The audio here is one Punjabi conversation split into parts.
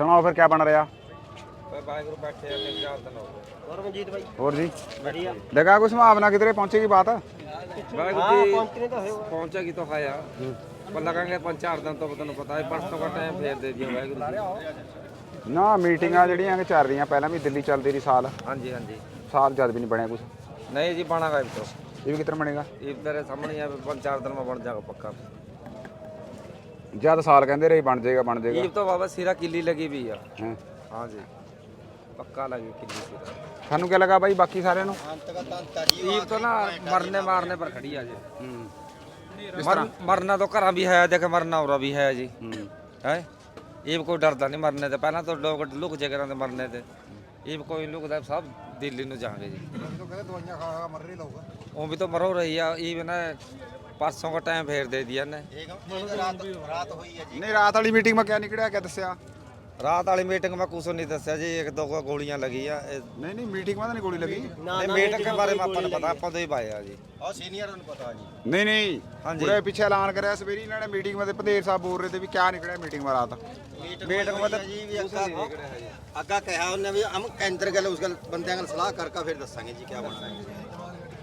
ਸੁਣਾਓ ਫਿਰ ਕੀ ਬਣ ਰਿਹਾ? ਵਾਹਿਗੁਰੂ ਬੈਠੇ ਆ ਤਿੰਨ ਚਾਰ ਦਿਨ ਹੋ ਗਏ। ਪਰਮਜੀਤ ਬਾਈ? ਹੋਰ ਜੀ? ਵਧੀਆ। ਲਗਾ ਕੋਈ ਸੰਭਾਵਨਾ ਕਿਧਰੇ ਪਹੁੰਚੇਗੀ ਬਾਤ? ਵਾਹਿਗੁਰੂ ਜੀ ਪਹੁੰਚਣੇ ਤਾਂ ਹੋਏ ਪਹੁੰਚੇਗੀ ਤਾਂ ਆਇਆ ਪਰ ਲੱਗਾਂਗੇ ਪੰਜ ਚਾਰ ਦਿਨ ਤੋਂ ਤੁਹਾਨੂੰ ਪਤਾ ਹੈ ਪਰਸੋਂ ਦਾ ਟਾਈਮ ਫੇਰ ਦੇ ਦਿਓ ਵਾਹਿਗੁਰੂ ਜੀ। ਨਾ ਮੀਟਿੰਗਾਂ ਜਿਹੜੀਆਂ ਕਿ ਚੱਲ ਰਹੀਆਂ ਪਹਿਲਾਂ ਵੀ ਦਿੱਲੀ ਚੱਲਦੀ ਰਹੀ ਸਾਲ। ਹਾਂਜੀ ਹਾਂਜੀ। ਸਾਲ ਜਦ ਵੀ ਨਹੀਂ ਬਣਿਆ ਕੁਝ ਨਹੀਂ ਜੀ ਬਣਾਗਾ ਇਹ ਤੋਂ ਇਹ ਵੀ ਕਿਤਰ ਬਣੇਗਾ? ਇਹ ਤੇਰੇ ਸਾਹਮਣੇ ਆ ਪੰਜ ਚਾਰ ਦਿਨ ਮੈਂ ਬਣ ਜਾਗਾ ਪੱਕਾ। ਜਦ ਸਾਲ ਕਹਿੰਦੇ ਰਹੇ ਬਣ ਜਾਏਗਾ ਬਣ ਜਾਏਗਾ। ਈਬ ਤੋਂ ਬਾਬਾ ਸਿਰਾ ਕਿੱਲੀ ਲੱਗੀ ਵੀ ਆ। ਹੈਂ। ਹਾਂਜੀ ਪੱਕਾ ਲੱਗੀ ਕਿੱਲੀ ਸਿਰਾ। ਤੁਹਾਨੂੰ ਕੀ ਲੱਗਾ ਬਾਈ ਬਾਕੀ ਸਾਰਿਆਂ ਨੂੰ? ਈਬ ਤੋਂ ਨਾ ਮਰਨੇ ਮਾਰਨੇ ਪਰ ਖੜੀ ਆ ਜੀ। ਹੂੰ। ਮਰ- ਮਰਨਾ ਤਾਂ ਘਰਾਂ ਵੀ ਹੈ ਦੇਖ ਮਰਨਾ ਉਰਾ ਵੀ ਹੈ ਜੀ। ਹੂੰ। ਹੈ? ਇਹ ਕੋਈ ਡਰਦਾ ਨਹੀਂ ਮਰਨੇ ਤੇ। ਪਹਿਲਾਂ ਤਾਂ ਲੋਕ ਲੁਕ ਜੇ ਕਰਾਂ ਤੇ ਮਰਨੇ ਤੇ। ਇਹ ਕੋਈ ਨੀ ਲੁਕਦਾ ਸਭ ਦਿੱਲੀ ਨੂੰ ਜਾਣਗੇ ਜੀ। ਉਹ ਵੀ ਤਾਂ ਮਰੋ ਰਹੀ ਆ ਇਹ ਵੀ ਨਾ ਪਰਸੋਂ ਦਾ ਟਾਈਮ ਫੇਰ ਦੇ ਦਿਆ ਨੇ ਰਾਤ ਰਾਤ ਹੋਈ ਹੈ ਨਹੀਂ ਰਾਤ ਵਾਲੀ ਮੀਟਿੰਗ ਮੈਂ ਕਿਆ ਨਿਕੜਿਆ ਕਿਆ ਦੱਸਿਆ? ਰਾਤ ਵਾਲੀ ਮੀਟਿੰਗ ਮੈਂ ਕੁਛ ਨਹੀਂ ਦੱਸਿਆ ਜੀ ਇੱਕ ਦੋ ਕੁ ਗੋਲੀਆਂ ਲੱਗੀਆਂ ਇਹ- ਨਹੀਂ ਨਹੀਂ ਮੀਟਿੰਗ ਮੈਂ ਤਾਂ ਨਹੀਂ ਗੋਲੀ ਲੱਗੀ। ਇਹ ਮੀਟਿੰਗ ਦੇ ਬਾਰੇ ਮੈਂ ਆਪਾਂ ਨੂੰ ਪਤਾ ਆਪਾਂ ਤੋਂ ਹੀ ਪਾਇਆ ਜੀ। ਆ ਸੀਨੀਅਰ ਨੂੰ ਪਤਾ ਜੀ। ਨਹੀਂ ਨਹੀਂ ਹਾਂਜੀ। ਪੂਰੇ ਪਿੱਛੇ ਐਲਾਨ ਕਰਿਆ ਸਵੇਰੀ ਇਹਨਾਂ ਨੇ ਮੀਟਿੰਗ ਵਿੱਚ ਭਦੇਰ ਸਾਹਿਬ ਬੋਲ ਰਹੇ ਤੇ ਵੀ ਕਿਆ ਨਿਕੜਿਆ ਮੀਟਿੰਗ में ਰਾਤ। ਮੀਟਿੰਗ ਮਤਲਬ ਜੀ ਵੀ ਅੱਗਾ ਅੱਗਾ ਕਿਹਾ ਉਹਨੇ ਵੀ ਹਮ ਕੇਂਦਰ ਗੱਲ ਉਸ ਗੱਲ ਬੰਦਿਆਂ ਨਾਲ ਸਲਾਹ ਕਰਕੇ ਫਿਰ ਦੱਸਾਂਗੇ ਜੀ ਕੀ ਬਣਨਾ ਹੈ।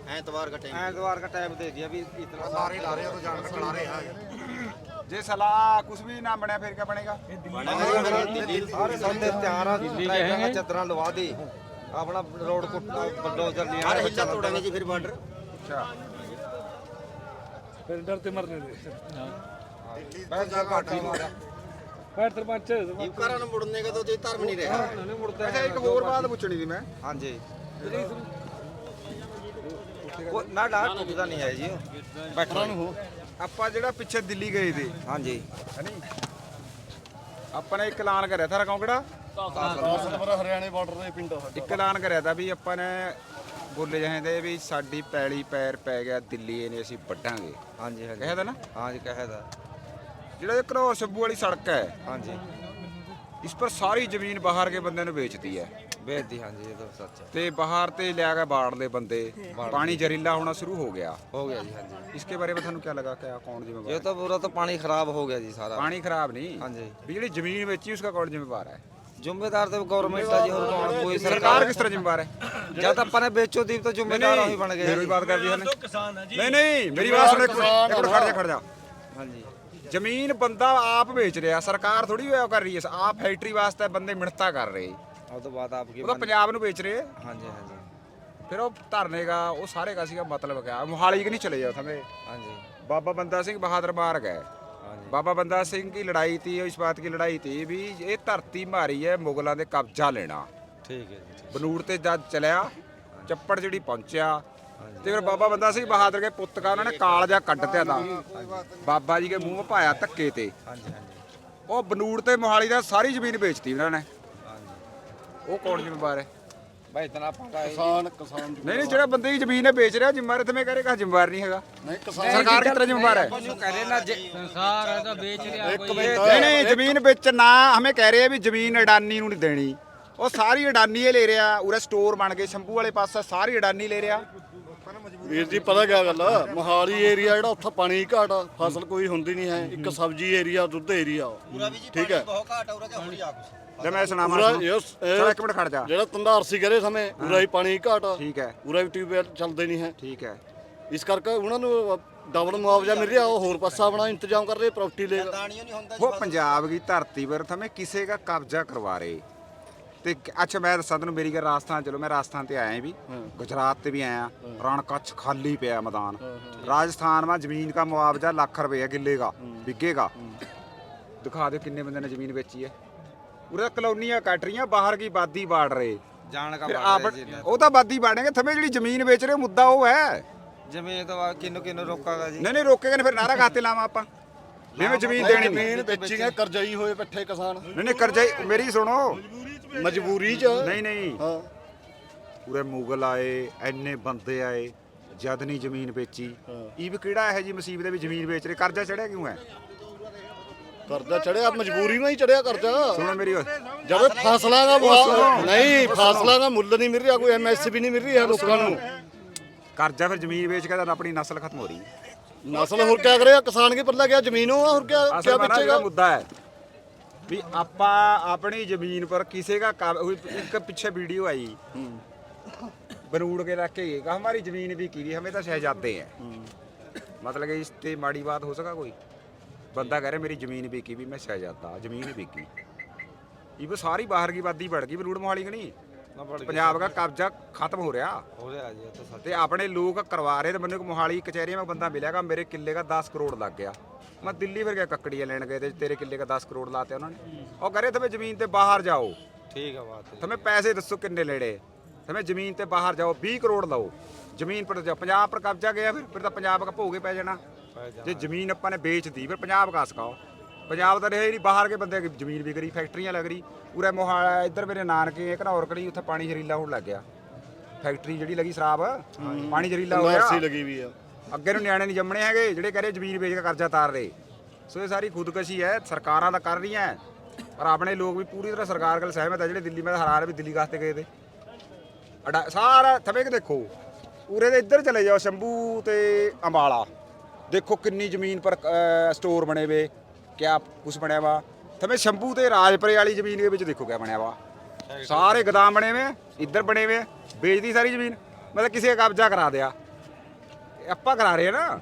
ਐਤਵਾਰ ਦਾ ਟਾਈਮ ਐਤਵਾਰ ਦਾ ਟਾਈਮ ਦੇ ਦਿਆ ਵੀ ਇਤਨਾ ਸਾਰੇ ਲਾ ਰਹੇ ਆ ਤਾਂ ਜਾਣ ਲਾ ਰਹੇ ਆ। ਜੇ ਸਲਾਹ ਕੁਝ ਵੀ ਨਾ ਬਣਿਆ ਫਿਰ ਕਿਆ ਬਣੇਗਾ? ਸਾਰੇ ਤਿਆਰ ਆ ਟਰੈਕਾਂ ਚੱਦਰਾਂ ਲਵਾ ਦੇ ਆਪਣਾ ਰੋਡ ਕੁੱਟਾ ਬਲਡੋਜ਼ਰ ਹਰ ਲਿਆ ਹਿੱਸਾ ਤੋੜਾਂਗੇ ਜੀ ਫਿਰ ਬਾਰਡਰ। ਅੱਛਾ। ਫਿਰ ਡਰ ਤੇ ਮਰਨੇ ਦੇ। ਬੈਠ ਜਾ ਘਾਟ ਹੀ ਮਾਰਿਆ ਫਿਰ ਸਰਪੰਚ। ਨੂੰ ਮੁੜਨੇ ਦਾ ਤਾਂ ਜੇ ਧਰਮ ਨਹੀਂ ਰਿਹਾ। ਅੱਛਾ ਇੱਕ ਹੋਰ ਬਾਤ ਪੁੱਛਣੀ ਸੀ ਮੈਂ। ਹਾਂਜੀ। ਉਹ ਨਾ ਡਾਟ ਟੁੱਟਦਾ ਨਹੀਂ ਹੈ ਜੀ। ਉਹ ਬੈਠੋ ਜੀ। ਆਪਾਂ ਜਿਹੜਾ ਪਿੱਛੇ ਦਿੱਲੀ ਗਏ ਤੇ ਹਾਂਜੀ। ਹਨੀ? ਆਪਾਂ ਨੇ ਇੱਕ ਐਲਾਨ ਕਰਿਆ ਥਾ ਕੌਂਕੜਾ? ਹਰਿਆਣੇ ਬਾਰਡਰ ਦੇ ਪਿੰਡ ਇੱਕ ਐਲਾਨ ਕਰਿਆ ਤਾ ਵੀ ਆਪਾਂ ਨੇ ਬੋਲੇ ਜਾਂਦੇ ਵੀ ਸਾਡੀ ਪੈਲੀ ਪੈਰ ਪੈ ਗਿਆ ਦਿੱਲੀ ਇਹਨੇ ਅਸੀਂ ਵੱਢਾਂਗੇ। ਹਾਂਜੀ ਹਾਂਜੀ। ਕਹਿਆ ਤਾ ਨਾ? ਹਾਂਜੀ ਕਹੇਦਾ ਜਿਹੜਾ ਇਹ ਘਨੌਰ ਸ਼ੱਭੂ ਵਾਲੀ ਸੜਕ ਹੈ ਹਾਂਜੀ। ਇਸ ਪਰ ਸਾਰੀ ਜ਼ਮੀਨ ਬਾਹਰ ਕੇ ਬੰਦੇ ਨੂੰ ਵੇਚਦੀ ਹੈ। ਭੇਜਦੀ ਹਾਂਜੀ ਇਹ ਤਾਂ ਸੱਚ ਹੈ। ਤੇ ਬਾਹਰ ਤੇ ਲਿਆ ਗਿਆ ਬਾੜਲੇ ਬੰਦੇ। ਪਾਣੀ ਜ਼ਹਿਰੀਲਾ ਹੋਣਾ ਸ਼ੁਰੂ ਹੋ ਗਿਆ। ਹੋ ਗਿਆ ਜੀ ਹਾਂਜੀ। ਇਸਕੇ ਬਾਰੇ ਵਿੱਚ ਤੁਹਾਨੂੰ ਕੀ ਲੱਗਾ ਕਿ ਆ ਕੌਣ ਜ਼ਿੰਮੇਵਾਰ ਇਹ ਤਾਂ ਪੂਰਾ ਤਾਂ ਪਾਣੀ ਖਰਾਬ ਹੋ ਗਿਆ ਜੀ ਸਾਰਾ। ਪਾਣੀ ਖਰਾਬ ਨਹੀਂ। ਹਾਂਜੀ। ਵੀ ਜਿਹੜੀ ਜ਼ਮੀਨ ਵੇਚੀ ਉਸਕਾ ਕੌਣ ਜ਼ਿੰਮੇਵਾਰ ਹੈ? ਜ਼ਿੰਮੇਦਾਰ ਤਾਂ ਗਵਰਨਮੈਂਟ ਆ ਜੀ ਹੋਰ ਕੌਣ? ਕੋਈ ਸਰਕਾਰ ਕਿਸ ਤਰ੍ਹਾਂ ਜ਼ਿੰਮੇਵਾਰ ਹੈ? ਜਦ ਆਪਾਂ ਨੇ ਵੇਚੋ ਦੀਪ ਤਾਂ ਜ਼ਿੰਮੇਦਾਰ ਉਹੀ ਬਣ ਗਏ। ਮੇਰੀ ਬਾਤ ਕਰਦੀ ਹਨ ਕਿਸਾਨ ਨਹੀਂ ਨਹੀਂ ਮੇਰੀ ਬਾਤ ਸੁਣ ਇੱਕ ਮਿੰਟ ਖੜ ਜਾ ਖੜ ਜਾ। ਹਾਂਜੀ। ਜ਼ਮੀਨ ਬੰਦਾ ਆਪ ਵੇਚ ਰਿਹਾ ਸਰਕਾਰ ਥੋੜੀ ਉਹ ਕਰ ਰਹੀ ਹੈ ਆਪ ਫੈਕਟਰੀ ਵਾਸਤੇ ਬੰਦੇ ਮਿਹਨਤਾਂ ਕਰ ਰਹੇ। ਉਹ ਤੋਂ ਬਾਅਦ ਆਪ ਕੀ ਉਹ ਤਾਂ ਪੰਜਾਬ ਨੂੰ ਵੇਚ ਰਹੇ ਹਾਂਜੀ ਹਾਂਜੀ ਫਿਰ ਉਹ ਧਰਨੇਗਾ ਉਹ ਸਾਰੇ ਦਾ ਸੀਗਾ ਮਤਲਬ ਕਿਆ ਮੋਹਾਲੀ ਕਿ ਨਹੀਂ ਚਲੇ ਜਾਓ ਥਮੇ ਹਾਂਜੀ बाबा बंदा सिंह बहादुर मार गए ਹਾਂਜੀ बाबा बंदा सिंह की लड़ाई थी इस बात की लड़ाई थी भी ये धरती मारी है मुगलों ने कब्जा लेना ਠੀਕ ਹੈ ਜੀ ਬਨੂੜ ਤੇ ਜਦ ਚਲਿਆ ਚੱਪੜ ਜਿਹੜੀ ਪਹੁੰਚਿਆ ਤੇ ਫਿਰ ਬਾਬਾ ਬੰਦਾ ਸਿੰਘ ਬਹਾਦਰ ਕੇ ਪੁੱਤ ਕਾ ਉਹਨਾਂ ਨੇ ਕਾਲ ਜਾ ਕੱਢ ਤਿਆ ਤਾਂ ਬਾਬਾ ਜੀ ਕੇ ਮੂੰਹ ਪਾਇਆ ਧੱਕੇ ਤੇ ਹਾਂਜੀ ਹਾਂਜੀ ਉਹ ਬਨੂੜ ਤੇ ਮੋਹਾਲੀ ਦਾ ਸਾਰੀ ਜ਼ਮੀਨ ਵੇਚਤੀ ਉਹਨਾਂ ਨੇ ਹਾਂਜੀ ਉਹ ਕੌਣ ਜ਼ਿੰਮੇਵਾਰ ਹੈ? ਭਾਈ ਇਤਨਾ ਪੱਕਾ ਹੈ ਕਿਸਾਨ ਕਿਸਾਨ ਨਹੀਂ ਨਹੀਂ ਜਿਹੜਾ ਬੰਦੇ ਦੀ ਜ਼ਮੀਨ ਹੈ ਵੇਚ ਰਿਹਾ ਜ਼ਿੰਮੇਵਾਰ ਤੇ ਮੈਂ ਕਹ ਰਿਹਾ ਜ਼ਿੰਮੇਵਾਰ ਨਹੀਂ ਹੈਗਾ। ਨਹੀਂ ਕਿਸਾਨ ਸਰਕਾਰ ਕਿਸ ਤਰ੍ਹਾਂ ਜ਼ਿੰਮੇਵਾਰ ਹੈ? ਉਹਨੂੰ ਕਹ ਰਹੇ ਨਾ ਜੇ ਸੰਸਾਰ ਹੈ ਤਾਂ ਵੇਚ ਰਿਹਾ ਇੱਕ ਕੋਈ। ਮਿੰਟ। ਨਹੀਂ ਨਹੀਂ ਜ਼ਮੀਨ ਵਿੱਚ ਨਾ ਹਮੇ ਕਹਿ ਰਹੇ ਆ ਵੀ ਜ਼ਮੀਨ ਅਡਾਨੀ ਨੂੰ ਨਹੀਂ ਦੇਣੀ। ਉਹ ਸਾਰੀ ਅਡਾਨੀ ਇਹ ਲੈ ਰਿਹਾ ਉਰੇ ਸਟੋਰ ਬਣ ਗਏ ਸ਼ੰਭੂ ਵਾਲੇ ਪਾਸੇ ਸਾਰੀ ਅਡਾਨੀ ਲੈ ਰਿਹਾ। ਵੀਰ ਜੀ ਪਤਾ ਕਿਆ ਗੱਲ ਆ? ਮੋਹਾਲੀ ਏਰੀਆ ਜਿਹੜਾ ਉੱਥੇ ਪਾਣੀ ਦੀ ਘਾਟ ਆ ਫਸਲ ਕੋਈ ਹੁੰਦੀ ਨਹੀਂ ਹੈ। ਇੱਕ ਸਬਜ਼ੀ ਏਰੀਆ ਦੁੱਧ ਏਰੀਆ। ਠੀਕ ਹੈ। ਬਹੁਤ ਘਾਟ ਆ ਉਰੇ ਕਿ ਹੋਣੀ ਆ ਕੁਛ। ਲੈ ਮੈਂ ਸੁਣਾਵਾਂ ਪੂਰਾ ਸੁਣੋ। ਇਹ- ਇਹ- ਚਲੋ ਇੱਕ ਮਿੰਟ ਖੜ ਜਾ ਜਿਹੜਾ ਤੰਦਾਰ ਸੀ ਕਰੇ ਸਮੇਂ ਪੂਰਾ ਹੀ ਪਾਣੀ ਦੀ ਘਾਟ ਆ ਠੀਕ ਹੈ ਪੂਰਾ ਵੀ ਟਿਊਬਵੈਲ ਚੱਲਦੇ ਨਹੀਂ ਹੈ ਠੀਕ ਹੈ ਇਸ ਕਰਕੇ ਉਹਨਾਂ ਨੂੰ ਡਬਲ ਮੁਆਵਜ਼ਾ ਮਿਲ ਰਿਹਾ ਉਹ ਹੋਰ ਪਾਸਾ ਆਪਣਾ ਇੰਤਜ਼ਾਮ ਕਰ ਰਹੇ ਪ੍ਰਾਪਰਟੀ ਲੈ ਦਾਣੀਆਂ ਨਹੀਂ ਹੁੰਦਾ वो पंजाब की धरती पर हमें किसी का कब्जा करवा रहे ਤੇ ਅੱਛਾ ਮੈਂ ਦੱਸਾਂ ਤੈਨੂੰ ਮੇਰੀ ਗੱਲ ਰਾਜਸਥਾਨ ਚਲੋ ਮੈਂ ਰਾਜਸਥਾਨ ਤੇ ਆਇਆ ਵੀ ਗੁਜਰਾਤ ਤੇ ਵੀ ਆਇਆ ਰਣ ਕੱਛ ਖਾਲੀ ਪਿਆ ਮੈਦਾਨ ਰਾਜਸਥਾਨ में ਜ਼ਮੀਨ का मुआवजा ਲੱਖ ਰੁਪਏ ਕਿੱਲੇ का बिकेगा ਦਿਖਾ ਦਿਓ ਕਿੰਨੇ ਬੰਦੇ ਨੇ ਜ਼ਮੀਨ ਵੇਚੀ ਹੈ ਉਰੇ ਕਲੋਨੀਆਂ ਕੱਟ ਰਹੀਆਂ ਬਾਹਰ ਕੀ ਬਾਦੀ ਬਾੜ ਰਹੇ? ਜਾਣ ਕਾ ਫਿਰ ਬਾੜ ਆਪ ਰਹੇ ਜੀ ਉਹ ਤਾਂ ਬਾਦੀ ਬਾੜੇਗੇ ਥਮੇ ਜਿਹੜੀ ਜ਼ਮੀਨ ਵੇਚ ਰਹੇ ਮੁੱਦਾ ਉਹ ਹੈ। ਜ਼ਮੀਨ ਤੋਂ ਕਿੰਨੂ ਕਿੰਨੂ ਰੋਕਾਗਾ ਜੀ। ਨਹੀਂ ਨਹੀਂ ਰੋਕੇਗਾ ਨਹੀਂ ਫਿਰ ਨਾਰਾ ਖਾਤੇ ਲਾਵਾਂ ਆਪਾਂ। ਜਿਵੇਂ ਜ਼ਮੀਨ ਦੇਣੀ। ਨਹੀਂ ਜ਼ਮੀਨ ਵੇਚੀਆਂ ਕਰਜ਼ਾਈ ਹੋਏ ਬੈਠੇ ਕਿਸਾਨ। ਨਹੀਂ ਨਹੀਂ ਕਰਜ਼ਾ ਹੀ- ਮੇਰੀ ਸੁਣੋ। ਮਜਬੂਰੀ 'ਚ? ਨਹੀਂ ਨਹੀਂ। ਹਾਂ। ਪੂਰੇ ਮੁਗਲ ਆਏ ਐਨੇ ਬੰਦੇ ਆਏ ਜਦ ਨਹੀਂ ਜ਼ਮੀਨ ਵੇਚੀ। ਇਹ ਵੀ ਕਿਹੜਾ ਇਹ ਜੀ ਮੁਸੀਬਤ ਵੀ ਜ਼ਮੀਨ ਵੇਚ ਰਹੇ ਕਰਜ਼ਾ ਚੜਿਆ ਕਿਉਂ ਹੈ? ਕਰਜ਼ਾ ਚੜਿਆ ਮਜਬੂਰੀ ਨਾਲ ਹੀ ਚੜਿਆ ਕਰਜ਼ਾ। ਸੁਣੋ ਮੇਰੀ ਗੱਲ। ਜਦੋਂ ਫਸਲਾਂ ਦਾ ਮੁੱਲ ਨਹੀਂ ਫਸਲਾਂ ਦਾ ਮੁੱਲ ਨਹੀਂ ਮਿਲ ਰਿਹਾ ਕੋਈ ਐਮਐਸਪੀ ਨਹੀਂ ਮਿਲ ਰਹੀ ਹੈ ਲੋਕਾਂ ਨੂੰ। ਕਰਜ਼ਾ ਫਿਰ ਜ਼ਮੀਨ ਵੇਚ ਕੇ ਤਾਂ ਆਪਣੀ ਨਸਲ ਖਤਮ ਹੋ ਰਹੀ ਹੈ। ਨਸਲ ਹੋਰ ਕਿਆ ਕਰੇ ਕਿਸਾਨ ਕੀ ਪੱਲਾ ਗਿਆ ਜ਼ਮੀਨੋਂ ਹੋਰ ਕਿਆ ਅਸਲ ਪਿੱਛੇਗਾ ਮੁੱਦਾ ਹੈ ਵੀ ਆਪਾਂ ਆਪਣੀ ਜ਼ਮੀਨ ਪਰ ਕਿਸੇ ਦਾ ਇੱਕ ਪਿੱਛੇ ਵੀਡੀਓ ਆਈ। ਬਨੂੜ ਕੇ ਰੱਖ ਕੇ ਕਹਾ ਹਮਾਰੀ ਜ਼ਮੀਨ ਵੀ ਕੀ ਹਮੇ ਤਾਂ ਸ਼ਹਿਜ਼ਾਦੇ ਹੈ। ਮਤਲਬ ਇਸ ਤੇ ਮਾੜੀ ਬਾਤ ਹੋ ਸਕਾ ਕੋਈ? ਬੰਦਾ ਕਹਿ ਰਿਹਾ ਮੇਰੀ ਜ਼ਮੀਨ ਵਿਕੀ ਵੀ ਮੈਂ ਸ਼ਹਿਜ਼ਾਦਾ ਜ਼ਮੀਨ ਵਿਕੀ। ਇਹ ਵੀ ਸਾਰੀ ਬਾਹਰ ਦੀ ਬਾਦੀ ਵੜ ਗਈ ਬਲੂੜ ਮੋਹਾਲੀ ਕਣੀ ਪੰਜਾਬ ਦਾ ਕਬਜ਼ਾ ਖਤਮ ਹੋ ਰਿਹਾ। ਹੋ ਰਿਹਾ ਜੀ ਤਾਂ ਤੇ ਆਪਣੇ ਲੋਕ ਕਰਵਾ ਰਹੇ ਤੇ ਮੈਨੂੰ ਇੱਕ ਮੋਹਾਲੀ ਕਚਹਿਰੀਆਂ ਮੈਂ ਬੰਦਾ ਮਿਲਿਆਗਾ ਮੇਰੇ ਕਿੱਲੇ ਦਾ 10 ਕਰੋੜ ਲੱਗ ਗਿਆ। ਮੈਂ ਦਿੱਲੀ ਵਰਗਾ ਕੱਕੜੀਆਂ ਲੈਣ ਗਏ ਤੇ ਤੇਰੇ ਕਿੱਲੇ ਦਾ 10 ਕਰੋੜ ਲਾਤੇ ਉਹਨਾਂ ਨੇ। ਉਹ ਕਹ ਰਹੇ ਤੁਮੇ ਜ਼ਮੀਨ ਤੇ ਬਾਹਰ ਜਾਓ। ਠੀਕ ਆ ਬਾਤ ਹੈ। ਤੁਮੇ ਪੈਸੇ ਦੱਸੋ ਕਿੰਨੇ ਲੈਣੇ। ਤੁਮੇ ਜ਼ਮੀਨ ਤੇ ਬਾਹਰ ਜਾਓ 20 ਕਰੋੜ ਲਾਓ। ਜ਼ਮੀਨ ਪਰ ਪੰਜਾਬ ਪਰ ਕਬਜ਼ਾ ਗਿਆ ਫਿਰ ਫਿਰ ਤਾਂ ਪੰਜਾਬ ਦਾ ਭੋਗੇ ਪੈ ਜਾਣਾ। ਜੇ ਜ਼ਮੀਨ ਆਪਾਂ ਨੇ ਵੇਚਦੀ ਫਿਰ ਪੰਜਾਬ ਕਾ ਸਕਾਓ ਪੰਜਾਬ ਤਾਂ ਰਹੇ ਨਹੀਂ ਬਾਹਰ ਕੇ ਬੰਦੇ ਦੀ ਜ਼ਮੀਨ ਵੀ ਕਰੀ ਫੈਕਟਰੀਆਂ ਲੱਗ ਰਹੀ। ਉਰੇ ਮੋਹਾਲੀ ਇੱਧਰ ਮੇਰੇ ਨਾਨਕੇ ਘਨੌਰ ਕੜੀ ਉੱਥੇ ਪਾਣੀ ਜ਼ਰੀਲਾ ਹੋਣ ਲੱਗ ਗਿਆ। ਫੈਕਟਰੀ ਜਿਹੜੀ ਲੱਗੀ ਸ਼ਰਾਬ ਪਾਣੀ ਜ਼ਰੀਲਾ ਹੋ ਗਿਆ। ਲੱਗੀ ਵੀ ਆ। ਅੱਗੇ ਨੂੰ ਨਿਆਣੇ ਨਹੀਂ ਜੰਮਣੇ ਹੈਗੇ ਜਿਹੜੇ ਕਹ ਰਹੇ ਜ਼ਮੀਨ ਵੇਚ ਕੇ ਕਰਜ਼ਾ ਤਾਰ ਰਹੇ। ਸੋ ਇਹ ਸਾਰੀ ਖੁਦਕਸ਼ੀ ਹੈ ਸਰਕਾਰਾਂ ਤਾਂ ਕਰ ਰਹੀਆਂ। ਪਰ ਆਪਣੇ ਲੋਕ ਵੀ ਪੂਰੀ ਤਰ੍ਹਾਂ ਸਰਕਾਰ ਨਾਲ ਸਹਿਮਤ ਹੈ ਜਿਹੜੇ ਦਿੱਲੀ ਮੈਂ ਹਰਾਰ ਵੀ ਦਿੱਲੀ ਵਾਸਤੇ ਗਏ ਤੇ। ਸਾਰਾ ਥਵੇਂ ਕਿ ਦੇਖੋ ਉਰੇ ਦੇ ਇੱਧਰ ਚਲੇ ਜਾਓ ਸ਼ੰਭੂ ਤੇ ਅੰਬਾਲਾ। ਦੇਖੋ ਕਿੰਨੀ ਜ਼ਮੀਨ ਪਰ ਸਟੋਰ ਬਣੇ ਵੇ ਕਿਆ ਕੁਛ ਬਣਿਆ ਵਾ। ਥਵੇਂ ਸ਼ੰਭੂ ਤੇ ਰਾਜਪੁਰੇ ਵਾਲੀ ਜ਼ਮੀਨ ਦੇ ਵਿੱਚ ਦੇਖੋ ਕਿਆ ਬਣਿਆ ਵਾ। ਸਾਰੇ ਗਦਾਮ ਬਣੇ ਵੇ ਇੱਧਰ ਬਣੇ ਵੇ ਵੇਚਦੀ ਸਾਰੀ ਜ਼ਮੀਨ। ਮਤਲਬ ਕਿਸੇ ਦਾ ਕਬਜ਼ਾ ਕਰਾ ਦਿਆ। ਇਹ ਆਪਾਂ ਕਰਾ ਰਹੇ ਆ ਨਾ।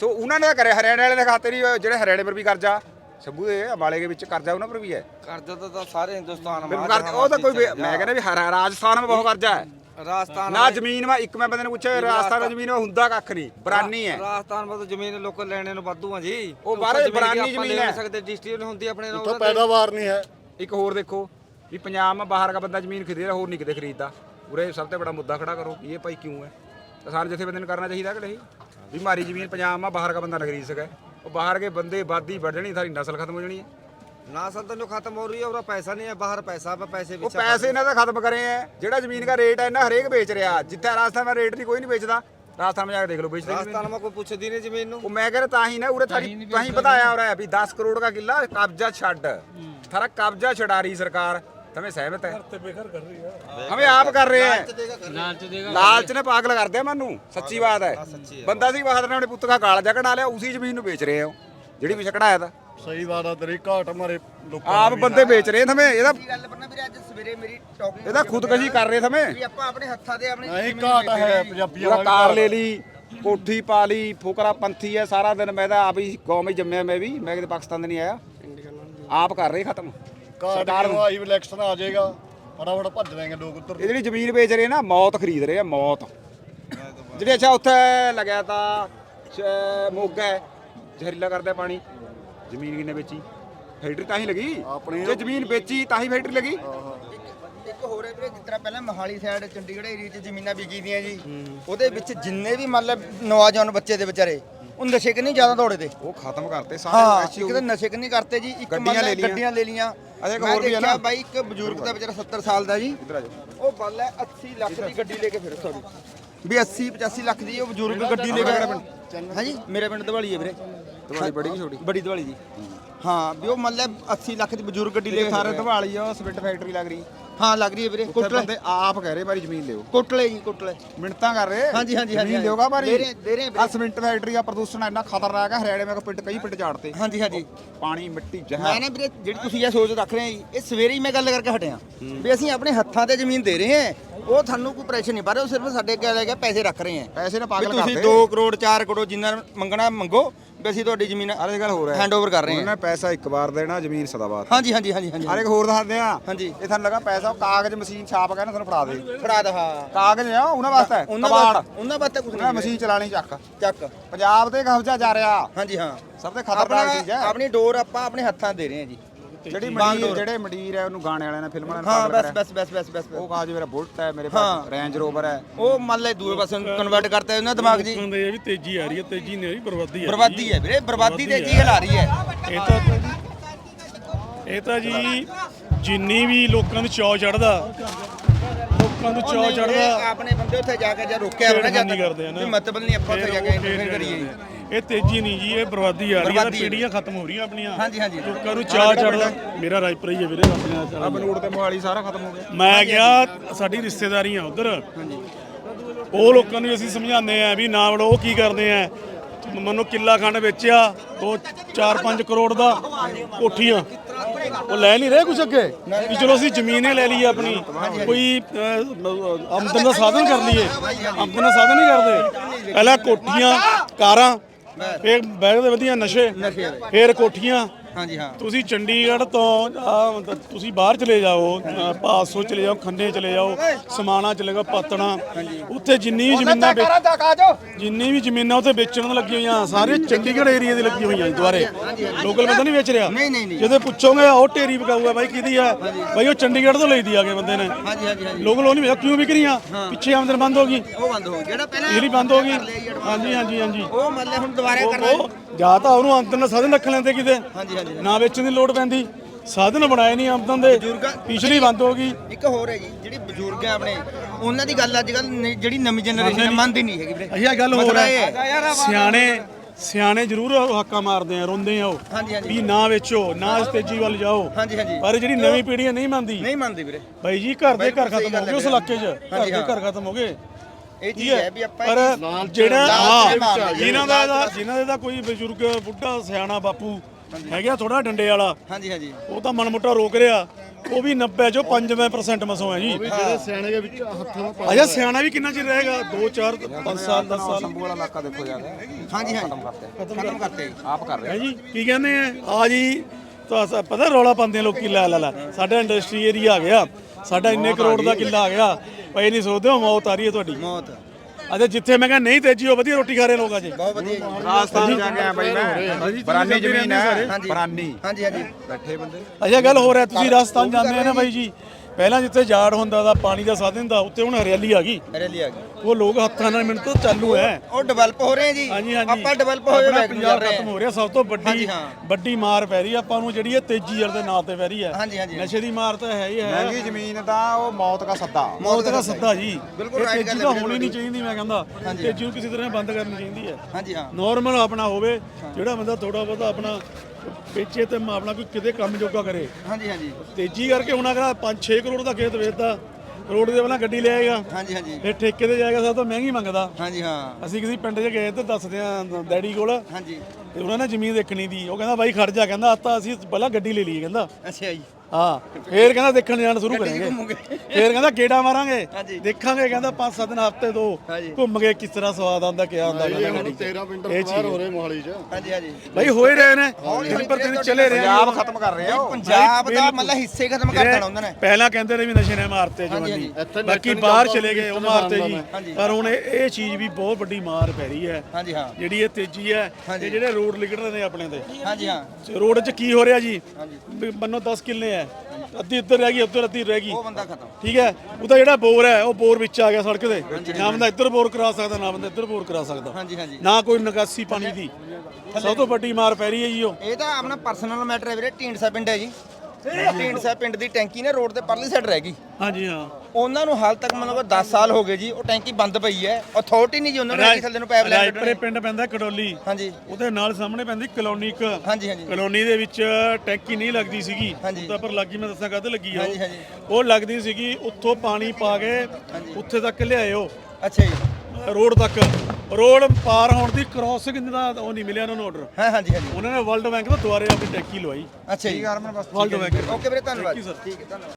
ਸੋ ਉਹਨਾਂ ਨੇ ਤਾਂ ਕਰਿਆ ਹਰਿਆਣੇ ਵਾਲੇ ਦੇ ਖਾਤੇ ਨਹੀਂ ਜਿਹੜੇ ਹਰਿਆਣੇ ਪਰ ਵੀ ਕਰਜ਼ਾ ਸ਼ੰਭੂ ਦੇ ਅੰਬਾਲੇ ਦੇ ਵਿੱਚ ਕਰਜ਼ਾ ਉਹਨਾਂ ਪਰ ਵੀ ਹੈ। ਕਰਜ਼ਾ ਤਾਂ ਤਾਂ ਸਾਰੇ ਹਿੰਦੁਸਤਾਨ ਫਿਰ ਮਾ ਕਰਜ਼ਾ- ਉਹ ਤਾਂ ਕੋਈ ਵੀ- ਮੈਂ ਕਹਿੰਦਾ ਵੀ ਹਰਾ- ਰਾਜਸਥਾਨ ਵਿੱਚ ਬਹੁਤ ਕਰਜ਼ਾ ਹੈ। ਰਾਜਸਥਾਨ ਨਾ ਜ਼ਮੀਨ ਮੈਂ ਇੱਕ ਮੈਂ ਬੰਦੇ ਨੂੰ ਪੁੱਛਿਆ ਰਾਜਸਥਾਨ ਦੀ ਜ਼ਮੀਨ ਹੁੰਦਾ ਕੱਖ ਨਹੀਂ ਬਰਾਨੀ ਹੈ। ਰਾਜਸਥਾਨ ਵਿੱਚ ਜ਼ਮੀਨ ਲੋਕ ਲੈਣੇ ਨੂੰ ਵਾਧੂ ਆ ਜੀ। ਉਹ ਬਾਹਰ ਬਰਾਨੀ ਜ਼ਮੀਨ ਲੈ ਹੈ। ਸਕਦੇ ਡਿਸਟ੍ਰਿਕਟ ਹੁੰਦੀ ਆਪਣੇ ਨਾਲ ਉੱਥੇ ਪੈਦਾਵਾਰ ਨਹੀਂ ਹੈ। ਇੱਕ ਹੋਰ ਦੇਖੋ ਵੀ ਪੰਜਾਬ ਮੈਂ ਬਾਹਰ ਦਾ ਬੰਦਾ ਜ਼ਮੀਨ ਖਰੀਦ ਰਿਹਾ ਹੋਰ ਨਹੀਂ ਕਿਤੇ ਖਰੀਦਦਾ। ਉਰੇ ਸਭ ਤੋਂ ਬੜਾ ਮੁੱਦਾ ਖੜਾ ਕਰੋ ਵੀ ਇਹ ਭਾਈ ਕਿਉਂ ਹੈ? ਤਾਂ ਸਾਰੇ ਜਿੱਥੇ ਬੰਦੇ ਨੂੰ ਕਰਨਾ ਚਾਹੀਦਾ ਕਿ ਨਹੀਂ? ਵੀ ਮਾਰੀ ਜ਼ਮੀਨ ਪੰਜਾਬ ਮਾ ਬਾਹਰ ਦਾ ਬੰਦਾ ਨਾ ਖਰੀਦ ਸਕੇ। ਉਹ ਬਾਹਰ ਕੇ ਬੰਦੇ ਬਾਦੀ ਵੱਢ ਜਾਣੀ ਸਾਰੀ ਨਸਲ ਖਤਮ ਹੋ ਜਾਣੀ ਹੈ। ਨਾ संतन जो खत्म हो रही है और पैसा नहीं है बाहर पैसा में पैसे ਉਹ ਪੈਸੇ ਇਹਨਾਂ ਦਾ ਖਤਮ ਕਰੇ ਆ ਜਿਹੜਾ ਜ਼ਮੀਨ ਦਾ ਰੇਟ ਹੈ ਇਹਨਾਂ ਹਰੇਕ ਵੇਚ ਰਿਹਾ। ਜਿੱਥੇ ਰਾਜਸਥਾਨ ਦਾ ਰੇਟ ਨਹੀਂ ਕੋਈ ਨਹੀਂ ਵੇਚਦਾ। ਰਾਜਸਥਾਨ ਮੈਂ ਜਾ ਕੇ ਦੇਖ ਲਓ ਵੇਚਦੇ ਨਹੀਂ। राजस्थान में कोई पूछती नहीं जमीन ਨੂੰ। ਉਹ ਮੈਂ ਕਹਿੰਦਾ ਤਾਂ ਹੀ ਨਾ ਉਰੇ ਤਾਹੀ ਤਾਹੀ ਬਤਾਇਆ ਹੋ ਰਿਹਾ ਵੀ 10 ਕਰੋੜ ਦਾ ਕਿੱਲਾ ਕਬਜ਼ਾ ਛੱਡ। ਥਾਰਾ ਕਬਜ਼ਾ ਛਡਾ ਰਹੀ ਸਰਕਾਰ। ਤਮੇ ਸਹਿਮਤ ਹੈ। ਹਮੇ ਆਪ ਕਰ ਰਹੇ ਹੈ ਲਾਲਚ ਦੇਗਾ ਲਾਲਚ ਨੇ ਪਾਗਲ ਕਰ ਦਿਆ ਮੈਨੂੰ। ਸੱਚੀ ਬਾਤ ਹੈ ਬੰਦਾ ਸੀ ਬਹਾਦਰ ਨੇ ਆਪਣੇ ਪੁੱਤ ਦਾ ਕਾਲਜਾ ਕਢਾ ਲਿਆ ਉਸੇ ਜ਼ਮੀਨ ਨੂੰ ਵੇਚ ਰਹੇ ਆ ਜਿਹੜੀ ਵੀ ਛਕੜਾਇਆ ਤਾ। ਸਹੀ ਬਾਤ ਆ ਤੇਰੀ ਘਾਟ ਮਾਰੇ ਲੋਕਾਂ ਆਪ ਬੰਦੇ ਵੇਚ ਰਹੇ ਥਮੇ ਇਹਦਾ ਗੱਲ ਕਰਨਾ ਵੀਰੇ ਅੱਜ ਸਵੇਰੇ ਮੇਰੀ ਟਾਕਿੰਗ ਇਹਦਾ ਖੁਦਕਸ਼ੀ ਕਰ ਰਹੇ ਥਮੇ। ਵੀ ਆਪਾਂ ਆਪਣੇ ਹੱਥਾਂ ਦੇ ਆਪਣੀ ਨਹੀਂ ਘਾਟ ਹੈ ਪੰਜਾਬੀਆਂ ਪੂਰਾ ਵਾਲੀ ਕਾਰ। ਲੈ ਲਈ ਕੋਠੀ ਪਾ ਲਈ ਫੋਕਰਾ ਪੰਥੀ ਹੈ ਸਾਰਾ ਦਿਨ ਮੈਂ ਤਾਂ ਆਪ ਹੀ ਗਾਉਂ ਵਿੱਚ ਜੰਮਿਆ ਮੈਂ ਵੀ ਮੈਂ ਕਿਤੇ ਪਾਕਿਸਤਾਨ ਦੇ ਨਹੀਂ ਆਇਆ। ਆਪ ਕਰ ਰਹੇ ਖਤਮ। ਘਾਟ ਕਿਉਂ ਆਈ ਇਲੈਕਸ਼ਨ ਆ ਜਾਏਗਾ ਫਟਾਫਟ ਭੱਜ ਲੈਣਗੇ ਲੋਕ ਉੱਧਰ ਇਹ ਜਿਹੜੀ ਜ਼ਮੀਨ ਵੇਚ ਰਹੇ ਨਾ ਮੌਤ ਖਰੀਦ ਰਹੇ ਆ ਮੌਤ। ਜਿਹੜੇ ਅੱਛਾ ਉੱਥੇ ਲੱਗਿਆ ਤਾਂ ਸ਼- ਮੋਗਾ ਹੈ, ਜ਼ਹਿਰੀਲਾ ਕਰਦਾ ਪਾਣੀ। ਜ਼ਮੀਨ ਕਿੰਨੇ ਵੇਚੀ? ਫੈਕਟਰੀ ਤਾਂ ਹੀ ਲੱਗੀ? ਆਪਣੀ- ਜੇ ਜ਼ਮੀਨ ਵੇਚੀ ਤਾਂ ਹੀ ਫੈਕਟਰੀ ਲੱਗੀ? ਇੱਕ ਹੋਰ ਹੈ ਵੀਰੇ ਜਿਸ ਤਰ੍ਹਾਂ ਪਹਿਲਾਂ ਮੋਹਾਲੀ ਸਾਈਡ ਚੰਡੀਗੜ੍ਹ ਏਰੀਆ 'ਚ ਜ਼ਮੀਨਾਂ ਵਿਕੀ ਦੀਆਂ ਜੀ। ਉਹਦੇ ਵਿੱਚ ਜਿੰਨੇ ਵੀ ਮਤਲਬ ਨੌਜਵਾਨ ਬੱਚੇ ਦੇ ਵਿਚਾਰੇ ਉਹ ਨਸ਼ੇ ਕਿ ਨਹੀਂ ਜ਼ਿਆਦਾ ਦੌੜੇ ਤੇ ਉਹ ਖਤਮ ਕਰਤੇ ਹਾਂ ਸਾਰੇ ਇੱਕ ਤਾਂ ਨਸ਼ੇ ਕਿ ਨਹੀਂ ਕਰਤੇ ਜੀ ਇੱਕ ਗੱਡੀਆਂ ਮਤਲਬ ਲੈ ਲਈਆਂ। ਗੱਡੀਆਂ ਲੈ ਲੀਆਂ ਅਜੇ ਇੱਕ ਮੈਂ ਹੋਰ ਵੀ ਹੈ ਦੇਖਿਆ ਨਾ। ਬਾਈ ਇੱਕ ਬਜ਼ੁਰਗ ਦਾ ਵਿਚਾਰਾ 70 ਸਾਲ ਦਾ ਜੀ। ਇਧਰ ਆ ਜਾਓ। ਉਹ ਬੱਲ ਹੈ 80 ਲੱਖ ਦੀ ਗੱਡੀ ਲੈ ਕੇ ਫਿਰ ਸੌਰੀ ਵੀ 80 85 ਲੱਖ ਦੀ ਉਹ ਬਜ਼ੁਰਗ ਗੱਡੀ ਲੈ ਕੇ ਹਾਂਜੀ ਮੇਰੇ ਪਿੰਡ ਦਵਾਲੀ ਹੈ ਵੀਰੇ। ਦਿਵਾਲੀ ਬੜੀ ਕਿ ਛੋਟੀ? ਬੜੀ ਦਵਾਲੀ ਜੀ। ਹਾਂ ਵੀ ਉਹ ਮਤਲਬ 80 ਲੱਖ ਦੀ ਬਜ਼ੁਰਗ ਗੱਡੀ ਲੈ ਸਾਰੇ ਦਿਵਾਲੀ ਆ ਸਵਿਟ ਫੈਕਟਰੀ ਲੱਗ ਰਹੀ। ਹਾਂ ਲੱਗ ਰਹੀ ਹੈ ਵੀਰੇ। ਕੋਟਲੇ। ਬੰਦੇ ਆਪ ਕਹਿ ਰਹੇ ਮਾਰੀ ਜ਼ਮੀਨ ਲਿਓ। ਕੋਟਲੇ ਜੀ ਕੋਟਲੇ। ਮਿੰਟਾਂ ਕਰ ਰਹੇ। ਹਾਂਜੀ, ਹਾਂਜੀ, ਹਾਂਜੀ, ਜ਼ਮੀਨ ਲਿਓਗਾ ਮਾਰੀ ਦੇ ਰਹੇ- ਦੇ ਰਹੇ ਵੀਰੇ। ਆ ਸਿਮੈਂਟ ਫੈਕਟਰੀ ਆ ਪ੍ਰਦੂਸ਼ਣ ਇੰਨਾ ਖਤਰਨਾਕ ਹੈ ਹਰਿਆਣੇ ਮੈਂ ਪਿੰਡ ਕਈ ਪਿੰਡ ਝਾੜਤੇ। ਹਾਂਜੀ ਹਾਂਜੀ। ਪਾਣੀ ਮਿੱਟੀ ਮੈਂ ਜ਼ਹਿਰ ਨਾ ਵੀਰੇ ਜਿਹੜੀ ਤੁਸੀਂ ਇਹ ਸੋਚ ਰੱਖ ਰਹੇ ਆ ਜੀ ਇਹ ਸਵੇਰੇ ਹੀ ਮੈਂ ਗੱਲ ਕਰਕੇ ਹਟਿਆ। ਵੀ ਅਸੀਂ ਆਪਣੇ ਹੱਥਾਂ ਤੇ ਜ਼ਮੀਨ ਦੇ ਰਹੇ ਹਾਂ। ਉਹ ਤੁਹਾਨੂੰ ਕੋਈ ਪ੍ਰੈਸ਼ਰ ਨਹੀਂ ਪਾ ਰਹੇ ਉਹ ਸਿਰਫ ਸਾਡੇ ਅੱਗੇ ਲੈ ਕੇ ਪੈਸੇ ਰੱਖ ਰਹੇ ਆ। ਪੈਸੇ ਨਾ ਪਾਗਲ ਤੁਸੀਂ ਕਰਦੇ। 2 ਕਰੋੜ 4 ਕਰੋੜ ਜਿੰਨਾ ਮੰਗਣਾ ਮੰਗੋ। ਵੀ ਅਸੀਂ ਤੁਹਾਡੀ ਜ਼ਮੀਨ ਅਰੇ ਗੱਲ ਹੋ। ਰਿਹਾ ਹੈਂਡਓਵਰ ਕਰ ਰਹੇ ਉਹਨਾਂ ਹਾਂ। ਨੇ ਪੈਸਾ ਇੱਕ ਵਾਰ ਦੇਣਾ ਜ਼ਮੀਨ ਸਦਾਬਾਦ। ਹਾਂਜੀ ਹਾਂਜੀ ਹਾਂਜੀ ਹਾਂਜੀ। ਇੱਕ ਹੋਰ ਦੱਸਦੇ ਆ। ਹਾਂਜੀ। ਇਹ ਤੁਹਾਨੂੰ ਲੱਗਾ ਪੈਸਾ ਉਹ ਕਾਗਜ਼ ਮਸ਼ੀਨ ਛਾਪ ਕੇ ਨਾ ਤੁਹਾਨੂੰ ਫੜਾ ਦੇ। ਫੜਾ ਦਹਾ ਕਾਗਜ਼ ਆ ਉਹਨਾਂ ਵਾਸਤੇ। ਉਹਨਾਂ ਵਾਸਤੇ ਉਹਨਾਂ ਵਾਸਤੇ ਕੁਝ ਉਹਨਾਂ ਨਹੀਂ। ਮਸ਼ੀਨ ਚਲਾਣੀ ਚੱਕ। ਚੱਕ। ਪੰਜਾਬ ਤੇ ਕਬਜ਼ਾ ਜਾ ਰਿਹਾ। ਹਾਂਜੀ ਹਾਂ। ਸਭ ਤੋਂ ਖਤਰਨਾਕ ਚੀਜ਼ ਹੈ। ਆਪਣੀ ਡੋਰ ਆਪਾਂ ਆਪਣੇ ਹੱਥਾਂ ਦੇ ਰਹੇ ਹਾਂ ਜੀ। ਜਿਹੜੀ ਮੰਡੀਰ ਡੋਰ। ਜਿਹੜੇ ਮੰਡੀਰ ਹੈ ਉਹਨੂੰ ਗਾਣੇ ਵਾਲਿਆਂ ਨੇ ਫਿਲਮਾਂ ਨੇ ਹਾਂ ਬਸ। ਬਸ ਬਸ ਬਸ ਬਸ ਉਹ ਕਹਾ ਜੀ ਮੇਰਾ ਬੁਲਟ ਹੈ ਮੇਰੇ। ਪਾਸ ਰੇਂਜ ਰੋਵਰ ਹੈ ਉਹ ਮੰਨ ਲੈ ਦੂਏ ਪਾਸੇ ਕਨਵਰਟ ਕਰਤਾ ਉਹਨਾਂ ਦਿਮਾਗ ਜੀ ਲੋਕਾਂ ਦੇ ਇਹ ਵੀ ਤੇਜ਼ੀ ਆ ਰਹੀ ਹੈ ਤੇਜ਼ੀ ਨਹੀਂ ਆ ਰਹੀ ਬਰਬਾਦੀ ਆ ਬਰਬਾਦੀ ਹੈ ਵੀਰੇ ਬਰਬਾਦੀ ਤੇ ਜੀ ਹਿਲਾ ਰਹੀ ਹੈ ਇਹ ਤਾਂ ਇਹ ਤਾਂ ਜੀ ਜਿੰਨੀ ਵੀ ਲੋਕਾਂ ਨੂੰ ਚਾਅ ਚੜਦਾ ਲੋਕਾਂ ਨੂੰ ਚਾਅ ਨਹੀਂ, ਚੜਦਾ ਆਪਣੇ ਬੰਦੇ ਉੱਥੇ ਜਾ ਕੇ ਜੇ ਰੋਕਿਆ ਹੋਣਾ ਛੇੜਖਾਨੀ ਕਰਦੇ ਆ ਨਾ। ਮਤਲਬ ਨਹੀਂ ਆਪਾਂ ਉੱਥੇ ਜਾ ਕੇ ਇੰਟਰਫੇਅਰ ਕਰੀਏ ਜੀ ਇਹ ਤੇਜ਼ੀ ਨਹੀਂ ਜੀ ਇਹ ਬਰਬਾਦੀ ਆ ਰਹੀ ਹੈ ਬਰਬਾਦੀ ਹੈ। ਪੀੜੀਆਂ ਖਤਮ ਹੋ ਰਹੀਆਂ ਆਪਣੀਆਂ। ਹਾਂਜੀ, ਹਾਂਜੀ। ਲੋਕਾਂ ਨੂੰ ਚਾਅ ਚੜਦਾ ਮੇਰਾ ਰਾਜਪੁਰ ਹੀ ਹੈ ਵੀਰੇ ਆਪਣੇ ਨਾਲ ਆ। ਬਨੂੜ ਤੇ ਮੋਹਾਲੀ ਸਾਰਾ ਖਤਮ ਹੋ ਗਿਆ। ਮੈਂ ਗਿਆ ਸਾਡੀ ਰਿਸ਼ਤੇਦਾਰੀਆਂ ਉਧਰ। ਉਹ ਲੋਕਾਂ ਨੂੰ ਅਸੀਂ ਸਮਝਾਉਂਦੇ ਆ ਵੀ ਨਾ ਵੜੋ ਉਹ ਕੀ ਕਰਦੇ ਆ? ਮੈਨੂੰ ਕਿੱਲਾ ਖੰਡ ਵੇਚਿਆ ਦੋ 4-5 ਕਰੋੜ ਦਾ ਕੋਠੀਆਂ। ਉਹ ਲੈ ਨਹੀਂ ਰਹੇ ਕੁਛ ਅੱਗੇ? ਵੀ ਚਲੋ ਅਸੀਂ ਜ਼ਮੀਨੇ ਲੈ ਲਈਏ ਆਪਣੀ। ਕੋਈ ਅਹ, ਆਮਦਨ ਦਾ ਸਾਧਨ ਕਰ ਲਈਏ। ਆਮਦਨ ਦਾ ਸਾਧਨ ਨਹੀਂ ਕਰਦੇ। ਪਹਿਲਾਂ ਕੋਠੀਆਂ ਕਾਰਾਂ ਫਿਰ ਬੈਠਦੇ ਵਧੀਆ ਨਸ਼ੇ ਫਿਰ ਕੋਠੀਆਂ। ਹਾਂਜੀ ਹਾਂ। ਤੁਸੀਂ ਚੰਡੀਗੜ੍ਹ ਤੋਂ ਮਤਲਬ ਤੁਸੀਂ ਬਾਹਰ ਚਲੇ ਜਾਓ ਅਹ ਪਾਸੋਂ ਚਲੇ ਜਾਓ ਖੰਨੇ ਚਲੇ ਜਾਓ ਸਮਾਣਾ ਚਲੇ ਜਾਓ ਪਾਤਣਾ ਉੱਥੇ ਜਿੰਨੀ ਵੀ ਜ਼ਮੀਨਾਂ ਵੇਚ- ਜਿੰਨੀ ਵੀ ਜ਼ਮੀਨਾਂ ਉੱਥੇ ਵੇਚਣ ਨੂੰ ਲੱਗੀਆਂ ਹੋਈਆਂ ਸਾਰੇ ਚੰਡੀਗੜ੍ਹ ਏਰੀਆ ਦੀ ਲੱਗੀ ਹੋਈਆਂ ਜੀ ਦੁਆਰੇ। ਲੋਕਲ ਬੰਦਾ ਨਹੀਂ ਵੇਚ ਰਿਹਾ? ਨਹੀਂ, ਨਹੀਂ, ਨਹੀਂ। ਜਦੋਂ ਪੁੱਛੋਗੇ ਉਹ ਢੇਰੀ ਵਿਕਾਊ ਹੈ ਬਾਈ ਕਿਹਦੀ ਆ? ਬਾਈ ਉਹ ਚੰਡੀਗੜ੍ਹ ਤੋਂ ਲਈਦੀ ਆ ਕੇ ਬੰਦੇ ਨੇ। ਹਾਂਜੀ ਹਾਂਜੀ ਹਾਂਜੀ। ਲੋਕਲ ਉਹ ਨਹੀਂ ਵੇਚ ਕਿਉਂ ਵਿਕ ਰਹੀਆਂ? ਪਿੱਛੇ ਆਮਦਨ ਬੰਦ ਹੋ ਗਈ। ਉਹ ਬੰਦ ਹੋ ਗਿਆ ਜਿਹੜਾ ਪਹਿਲਾਂ ਇਹਦੀ ਬੰਦ ਹੋ ਗਈ। ਹਾਂਜੀ ਹਾਂਜੀ ਹਾਂਜੀ। ਉਹ ਮੰਨ ਲੈ ਹੁਣ ਦੁਬਾਰਾ ਕਰਨਾ ਉਹ ਜਾਂ ਤਾਂ ਉਹਨੂੰ ਆਮਦਨ ਦਾ ਸਾਧਨ ਰੱਖ ਲੈਂਦੇ ਕਿਤੇ। ਹਾਂਜੀ ਹਾਂਜੀ। ਨਾ ਵੇਚਣ ਦੀ ਲੋੜ ਪੈਂਦੀ। ਸਾਧਨ ਬਣਾਏ ਨਹੀਂ ਆਮਦਨ ਦੇ। ਪਿਛਲੀ ਬੰਦ ਹੋ ਗਈ। ਇੱਕ ਹੋਰ ਹੈ ਜੀ ਜਿਹੜੀ ਬਜ਼ੁਰਗ ਹੈ ਆਪਣੇ ਉਹਨਾਂ ਦੀ ਗੱਲ ਅੱਜ ਕੱਲ ਜਿਹੜੀ ਨਵੀਂ ਜਨਰੇਸ਼ਨ ਮੰਨਦੀ ਨਹੀਂ ਹੈਗੀ ਵੀਰੇ। ਅਹੀਆ ਗੱਲ ਹੋਰ ਹੈ। ਸਿਆਣੇ ਸਿਆਣੇ ਜ਼ਰੂਰ ਹੱਕਾ ਮਾਰਦੇ ਆ ਰੋਂਦੇ ਆ ਉਹ। ਵੀ ਨਾ ਵੇਚੋ ਨਾ ਇਸ ਤੇਜ਼ੀ ਵੱਲ ਜਾਓ। ਹਾਂਜੀ ਹਾਂਜੀ। ਪਰ ਜਿਹੜੀ ਨਵੀਂ ਪੀੜ੍ਹੀ ਨਹੀਂ ਮੰਨਦੀ। ਨਹੀਂ ਮੰਨਦੀ ਵੀਰੇ। ਬਾਈ ਜੀ ਘਰ ਦੇ ਘਰ ਖਤਮ ਹੋ ਗਏ ਉਸ ਇਲਾਕੇ 'ਚ। ਘਰ ਦੇ। ਘਰ ਖਤਮ ਹੋ ਗਏ। ਇਹ ਚੀਜ਼ ਹੈ ਵੀ ਆਪਾਂ ਪਰ ਜਿਹੜਾ ਹਾਂ ਜਿਨ੍ਹਾਂ ਦਾ ਇਹਦਾ- ਜਿਨ੍ਹਾਂ ਦੇ ਦਾ ਕੋਈ ਬਜ਼ੁਰਗ ਬੁੱਢਾ ਸਿਆਣਾ ਬਾਪੂ ਹੈਗਾ ਥੋੜਾ ਡੰਡੇ ਵਾਲਾ ਹਾਂਜੀ ਹਾਂਜੀ। ਉਹ ਤਾਂ ਮਨ ਮੋਟਾ ਰੋਕ ਰਿਹਾ। ਉਹ ਵੀ 90 ਚੋਂ 95% ਮਸੋਂ ਹੈ ਜੀ। ਜਿਹੜੇ ਸਿਆਣੇ ਦੇ ਵਿੱਚ ਹੱਥਾਂ ਅਜਾ ਸਿਆਣਾ ਵੀ ਕਿੰਨਾ ਚਿਰ ਰਹੇਗਾ? 2 4 5 ਸਾਲ 10 ਸਾਲ। ਸੰਭੂ ਵਾਲਾ ਇਲਾਕਾ ਦੇਖੋ ਜਾ ਕੇ ਹਾਂਜੀ ਹਾਂਜੀ। ਖਤਮ ਕਰਤੇ। ਜੀ ਆਪ ਕਰ ਰਹੇ ਹੈ ਜੀ? ਕੀ ਕਹਿੰਦੇ ਆ? ਆ ਜੀ ਤਾਂ ਸ- ਪਤਾ ਰੌਲਾ ਪਾਉਂਦੇ ਆ ਲੋਕੀ ਲੈ ਲੈ ਲੈ ਸਾਡਾ ਇੰਡਸਟਰੀ ਏਰੀਆ ਆ ਗਿਆ। ਸਾਡਾ ਇੰਨੇ ਕਰੋੜ ਦਾ ਕਿੱਲਾ ਆ ਗਿਆ। ਪਏ ਨਹੀਂ ਸੋਚਦੇ ਹੋ ਮੌਤ ਆ ਰਹੀ ਹੈ ਤੁਹਾਡੀ? ਮੌਤ ਅਜੇ ਜਿੱਥੇ ਮੈਂ ਕਿਹਾ ਨਹੀਂ ਤੇਜੀ ਉਹ ਵਧੀਆ ਰੋਟੀ ਖਾ ਰਹੇ ਲੋਕ ਅਜੇ। ਬਹੁਤ ਵਧੀਆ ਜੀ। ਰਾਜਸਥਾਨ ਜਾ ਕੇ ਆਇਆ ਬਾਈ ਮੈਂ। ਬਰਾਨੀ ਜ਼ਮੀਨ ਹੈ ਹਾਂਜੀ। ਬਰਾਨੀ। ਹਾਂਜੀ ਹਾਂਜੀ। ਬੈਠੇ ਬੰਦੇ। ਅਜਾ ਗੱਲ ਹੋ ਰਿਹਾ ਤੁਸੀਂ ਰਾਜਸਥਾਨ ਜਾਂਦੇ ਆ ਨਾ ਬਾਈ ਜੀ। ਪਹਿਲਾਂ ਜਿੱਥੇ ਜਾੜ ਹੁੰਦਾ ਦਾ ਪਾਣੀ ਦਾ ਸਾਧਨ ਦਾ ਉੱਤੇ ਹੁਣ ਹਰਿਆਲੀ ਆ ਗਈ। ਰੈਲੀ ਆ ਗਈ। ਉਹ ਲੋਕ ਹੱਥਾਂ ਨਾਲ ਮਿੰਟ ਤੋਂ ਚਾਲੂ ਹੈ। ਉਹ ਡਿਵੈਲਪ ਹੋ ਰਹੇ ਆ ਜੀ। ਹਾਂਜੀ ਹਾਂਜੀ। ਆਪਾਂ ਡਿਵੈਲਪ ਹੋਏ ਆਪਣਾ ਜਾ ਪੰਜਾਬ ਰਹੇ ਖਤਮ ਹਾਂ ਹੋ ਰਿਹਾ ਸਭ ਤੋਂ ਵੱਡੀ ਹਾਂ। ਵੱਡੀ ਮਾਰ ਪੈ ਰਹੀ ਆ ਆਪਾਂ ਨੂੰ ਜਿਹੜੀ ਇਹ ਤੇਜ਼ੀ ਵਾਲੇ ਦੇ ਨਾਂ ਤੇ ਪੈ ਰਹੀ ਹੈ। ਹਾਂਜੀ, ਹਾਂਜੀ। ਨਸ਼ੇ ਦੀ ਮਾਰ ਤਾਂ ਹੈ ਹੀ ਹੈ। ਮਹਿੰਗੀ ਜ਼ਮੀਨ ਦਾ ਉਹ ਮੌਤ ਦਾ ਸੱਦਾ। ਮੌਤ ਦਾ ਸੱਦਾ ਜੀ। ਬਿਲਕੁਲ ਇਹ right ਤੇਜ਼ੀ ਗੱਲ ਤਾਂ ਹੈ ਹੋਣੀ ਨਹੀਂ ਚਾਹੀਦੀ ਮੈਂ ਕਹਿੰਦਾ। ਤੇਜ਼ੀ ਨੂੰ ਕਿਸੇ ਤਰ੍ਹਾਂ ਬੰਦ ਕਰਨੀ ਚਾਹੀਦੀ ਹੈ। ਹਾਂਜੀ ਹਾਂ। ਨਾਰਮਲ ਆਪਣਾ ਹੋਵੇ ਜਿਹੜਾ ਬੰਦਾ ਥੋੜਾ ਬਹੁਤਾ ਆਪਣਾ ਵੇਚੇ ਤੇ ਆਪਣਾ ਕੋਈ ਕਿਤੇ ਕੰਮ ਜੋਗਾ ਕਰੇ। ਹਾਂਜੀ ਹਾਂਜੀ। ਤੇਜ਼ੀ ਕਰਕੇ ਹੁਣ ਅਗਰ 5-6 ਕਰੋੜ ਦਾ ਖੇਤ ਵੇਚਦਾ। ਕਰੋੜ ਦੇ ਪਹਿਲਾਂ ਗੱਡੀ ਲੈ ਆਏਗਾ ਹਾਂਜੀ ਹਾਂਜੀ। ਫਿਰ ਠੇਕੇ ਤੇ ਜਾਏਗਾ ਸਭ ਤੋਂ ਮਹਿੰਗੀ ਮੰਗਦਾ। ਹਾਂਜੀ ਹਾਂ। ਅਸੀਂ ਕਿਸੇ ਪਿੰਡ 'ਚ ਗਏ ਤੇ ਦੱਸਦੇ ਆ ਡੈਡੀ ਕੋਲ। ਹਾਂਜੀ। ਤੇ ਉਹਨਾਂ ਨੇ ਜ਼ਮੀਨ ਦੇਖਣੀ ਦੀ। ਉਹ ਕਹਿੰਦਾ ਬਾਈ ਖੜ ਜਾ। ਕਹਿੰਦਾ ਆ ਤਾਂ ਅਸੀਂ ਪਹਿਲਾਂ ਗੱਡੀ ਲੈ ਲਈ ਕਹਿੰਦਾ। ਅੱਛਾ ਜੀ। ਹਾਂ ਫੇਰ ਕਹਿੰਦਾ ਦੇਖਣ ਜਾਣ ਸ਼ੁਰੂ ਕਰਾਂਗੇ। ਫੇਰ ਕਹਿੰਦਾ ਗੇੜਾ ਮਾਰਾਂਗੇ। ਦੇਖਾਂਗੇ ਕਹਿੰਦਾ ਪੰਜ ਸੱਤ ਦਿਨ ਹਫ਼ਤੇ ਦੋ। ਘੁੰਮ ਕੇ ਕਿਸ ਤਰ੍ਹਾਂ ਸਵਾਦ ਆਉਂਦਾ ਕਿਆ ਆਉਂਦਾ ਕਹਿੰਦਾ ਹੁਣ ਗੱਡੀ 'ਚ। 13 ਪਿੰਡ ਇਹ ਸਵਾਰ ਚੀਜ਼। ਹੋ ਰਹੇ ਮੋਹਾਲੀ 'ਚ। ਹਾਂਜੀ ਹਾਂਜੀ। ਬਾਈ ਹੋਏ ਰਹੇ ਨੇ ਪਰ ਹੌਲੀ ਚਲੇ ਰਹੇ ਪੰਜਾਬ ਖਤਮ ਕਰ ਰਹੇ ਆ ਪੰਜਾਬ ਦਾ। ਮਤਲਬ ਹਿੱਸੇ ਖਤਮ ਕਰ ਦੇਣਾ ਉਹਨਾਂ ਨੇ। ਪਹਿਲਾਂ ਕਹਿੰਦੇ ਨੇ ਵੀ ਨਸ਼ੇ ਨੇ ਮਾਰਤੇ ਹਾਂਜੀ, ਜਵਾਨੀ ਬਾਕੀ ਬਾਹਰ ਚਲੇ ਗਏ ਉਹ ਮਾਰਤੇ ਜੀ। ਪਰ ਹੁਣ ਇਹ ਚੀਜ਼ ਵੀ ਬਹੁਤ ਵੱਡੀ ਮਾਰ ਪੈ ਰਹੀ ਹੈ। ਹਾਂਜੀ ਹਾਂ। ਜਿਹੜੀ ਇਹ ਤੇਜ਼ੀ ਹੈ। ਤੇ ਜਿਹੜੇ ਰੋਡ ਲਿਗੜ ਰਹੇ ਨੇ ਆਪਣੇ ਤੇ। ਹਾਂਜੀ ਹਾਂ। ਰੋਡ 'ਚ ਕੀ ਹੋ ਰਿਹਾ ਜੀ? ਮੰਨੋ 10 ਕਿੱਲੇ ਹੈ। ਅੱਧੀ ਇੱਧਰ ਰਹਿ ਗਈ ਉੱਧਰ ਅੱਧੀ ਰਹਿ ਗਈ। ਉਹ ਬੰਦਾ ਖਤਮ। ਠੀਕ ਹੈ? ਉਹਦਾ ਜਿਹੜਾ ਬੋਰ ਹੈ ਉਹ ਬੋਰ ਵਿੱਚ ਆ ਗਿਆ ਸੜਕ ਤੇ। ਨਾ ਬੰਦਾ ਇੱਧਰ ਬੋਰ ਕਰਾ ਸਕਦਾ ਨਾ ਬੰਦਾ ਇੱਧਰ ਬੋਰ ਕਰਾ ਸਕਦਾ। ਹਾਂਜੀ ਹਾਂਜੀ। ਨਾ ਕੋਈ ਨਿਕਾਸੀ ਪਾਣੀ ਦੀ। ਸਭ ਤੋਂ ਵੱਡੀ ਮਾਰ ਪੈ ਰਹੀ ਹੈ ਜੀ ਉਹ। ਇਹ ਤਾਂ ਆਪਣਾ ਪਰਸਨਲ ਮੈਟਰ ਹੈ ਵੀਰੇ ਢੀਂਡਸਾ ਪਿੰਡ ਹੈ ਜੀ। ਢੀਂਡਸਾ ਪਿੰਡ ਦੀ ਟੈਂਕੀ ਨੇ ਰੋਡ ਤੇ ਪਰਲੀ ਸਾਈਡ ਰਹਿ ਗਈ। ਹਾਂਜੀ ਹਾਂ। ਉਹਨਾਂ ਨੂੰ ਹਾਲ ਤੱਕ ਮਤਲਬ 10 ਸਾਲ ਹੋ ਗਏ ਜੀ ਉਹ ਟੈਂਕੀ ਬੰਦ ਪਈ ਹੈ। ਅਥਾਰਟੀ ਨਹੀਂ ਜੀ ਉਹਨਾਂ ਨੇ ਥੱਲੇ ਨੂੰ ਪਾਈਪ ਲਾਈਨ ਰਾਜਪੁਰੇ ਪਿੰਡ ਪੈਂਦਾ ਕਡੋਲੀ। ਹਾਂਜੀ। ਉਹਦੇ ਨਾਲ ਸਾਹਮਣੇ ਪੈਂਦੀ ਕਲੋਨੀ ਇੱਕ। ਹਾਂਜੀ ਹਾਂਜੀ। ਕਲੋਨੀ ਦੇ ਵਿੱਚ ਟੈਂਕੀ ਨਹੀਂ ਲੱਗਦੀ ਸੀਗੀ। ਤਾਂ ਪਰ ਲੱਗੀ ਮੈਂ ਦੱਸਾਂ ਕਦ ਲੱਗੀ ਆ ਹਾਂਜੀ, ਹਾਂਜੀ। ਉਹ ਉਹ ਲੱਗਦੀ ਸੀਗੀ ਉੱਥੋਂ ਪਾਣੀ ਪਾ ਕੇ ਉੱਥੇ ਤੱਕ ਲਿਆਇਓ ਅੱਛਾ ਜੀ। ਰੋਡ ਤੱਕ। ਰੋਡ ਪਾਰ ਹੋਣ ਦੀ ਕ੍ਰਾਸਿੰਗ ਦਾ ਉਹ ਨਹੀਂ ਮਿਲਿਆ ਉਹਨਾਂ ਨੂੰ ਆਰਡਰ ਹਾਂ ਹਾਂਜੀ ਹਾਂਜੀ। ਉਹਨਾਂ ਨੇ ਵਰਲਡ ਬੈਂਕ ਤੋਂ ਦੁਆਰੇ ਆਪਣੀ ਟੈਂਕੀ ਲਵਾਈ। ਅੱਛਾ ਜੀ। ਵਰਲਡ ਬੈਂਕ ਓਕੇ ਵੀਰੇ ਧੰਨਵਾਦ. ਠੀਕ ਹੈ ਧੰਨਵਾਦ।